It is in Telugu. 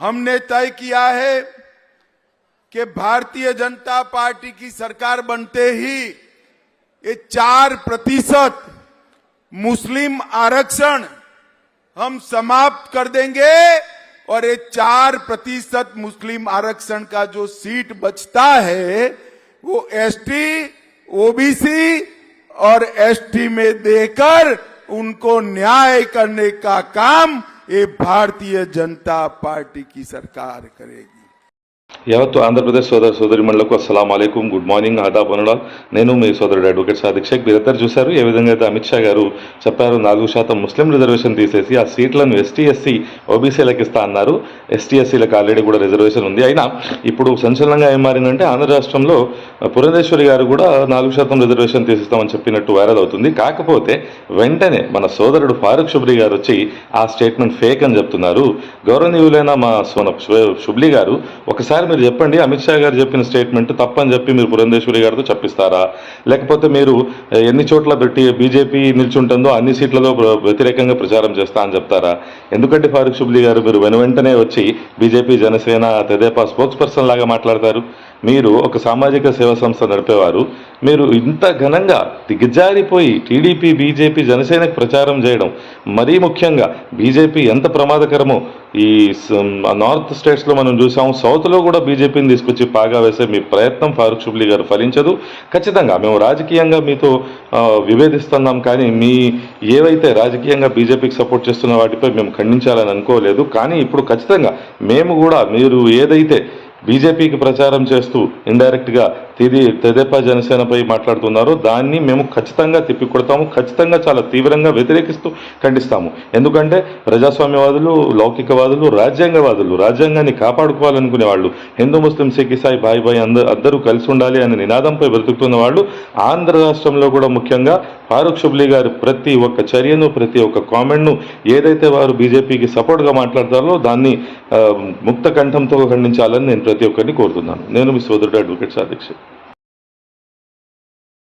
हमने तय किया है कि भारतीय जनता पार्टी की सरकार बनते ही ये चार प्रतिशत मुस्लिम आरक्षण हम समाप्त कर देंगे और ये चार प्रतिशत मुस्लिम आरक्षण का जो सीट बचता है, वो एसटी, ओबीसी और एसटी में देकर उनको न्याय करने का काम ये भारतीय जनता पार्टी की सरकार करेगी। యావత్తు ఆంధ్రప్రదేశ్ సోదర సోదరి మండలకు అస్సలం అలైకుం. గుడ్ మార్నింగ్ ఆదాబ్ అనులాల్ నేను మీ సోదరుడు అడ్వకేట్ సాదిక్ షేక్ మీరందరూ చూశారు ఏ విధంగా అయితే అమిత్ షా గారు చెప్పారు నాలుగు శాతం ముస్లిం రిజర్వేషన్ తీసేసి ఆ సీట్లను ఎస్టీ ఎస్సీ ఓబీసీలకు ఇస్తా అన్నారు. ఎస్టీ ఎస్సీలకు ఆల్రెడీ కూడా రిజర్వేషన్ ఉంది. అయినా ఇప్పుడు సంచలనంగా ఏం మారిందంటే ఆంధ్ర రాష్ట్రంలో పురంధేశ్వరి గారు కూడా నాలుగు శాతం రిజర్వేషన్ తీసిస్తామని చెప్పినట్టు వైరల్ అవుతుంది. కాకపోతే వెంటనే మన సోదరుడు ఫారూక్ షుబ్లీ గారు వచ్చి ఆ స్టేట్మెంట్ ఫేక్ అని చెప్తున్నారు. గౌరవనీయులైన మా సోన షుబ్లీ గారు ఒకసారి మీరు చెప్పండి అమిత్ షా గారు చెప్పిన స్టేట్మెంట్ తప్పని చెప్పి మీరు పురంధేశ్వరి గారితో చెప్పిస్తారా? లేకపోతే మీరు ఎన్ని చోట్ల పెట్టి బీజేపీ నిల్చుంటుందో అన్ని సీట్లలో వ్యతిరేకంగా ప్రచారం చేస్తా అని చెప్తారా? ఎందుకంటే ఫారూక్ షుబ్లీ గారు మీరు వెను వెంటనే వచ్చి BJP Janasena Tedepa spokesperson లాగా మాట్లాడతారు. మీరు ఒక సామాజిక సేవా సంస్థ నడిపేవారు మీరు ఇంత ఘనంగా దిగజారిపోయి టీడీపీ బీజేపీ జనసేనకు ప్రచారం చేయడం మరీ ముఖ్యంగా బీజేపీ ఎంత ప్రమాదకరమో ఈ నార్త్ స్టేట్స్లో మనం చూసాం సౌత్లో కూడా బీజేపీని తీసుకొచ్చి పాగా వేసే మీ ప్రయత్నం ఫారూక్ షుబ్లీ గారు ఫలించదు. ఖచ్చితంగా మేము రాజకీయంగా మీతో విభేదిస్తున్నాం కానీ మీ ఏవైతే రాజకీయంగా బీజేపీకి సపోర్ట్ చేస్తున్న వాటిపై మేము ఖండించాలని అనుకోలేదు. కానీ ఇప్పుడు ఖచ్చితంగా మేము కూడా మీరు ఏదైతే బీజేపీకి ప్రచారం చేస్తూ ఇండైరెక్ట్గా తిది తెదేపా జనసేనపై మాట్లాడుతున్నారో. దాన్ని మేము ఖచ్చితంగా తిప్పికొడతాము. ఖచ్చితంగా చాలా తీవ్రంగా వ్యతిరేకిస్తూ ఖండిస్తాము. ఎందుకంటే ప్రజాస్వామ్యవాదులు లౌకికవాదులు రాజ్యాంగవాదులు రాజ్యాంగాన్ని కాపాడుకోవాలనుకునే వాళ్ళు హిందూ ముస్లిం సిక్ ఇసాయి బాయ్ భాయ్ అందరూ అందరూ కలిసి ఉండాలి అనే నినాదంపై బ్రతుకుతున్న వాళ్ళు ఆంధ్ర రాష్ట్రంలో కూడా ముఖ్యంగా ఫారూక్ షుబ్లీ గారు ప్రతి ఒక్క చర్యను ప్రతి ఒక్క కామెంట్ను ఏదైతే వారు బీజేపీకి సపోర్ట్గా మాట్లాడతారో దాన్ని ముక్త కంఠంతో ఖండించాలని నేను ప్రతి ఒక్కరిని కోరుతున్నాను. నేను మీ సోదరుడు అడ్వకేట్ సాదీక్ష.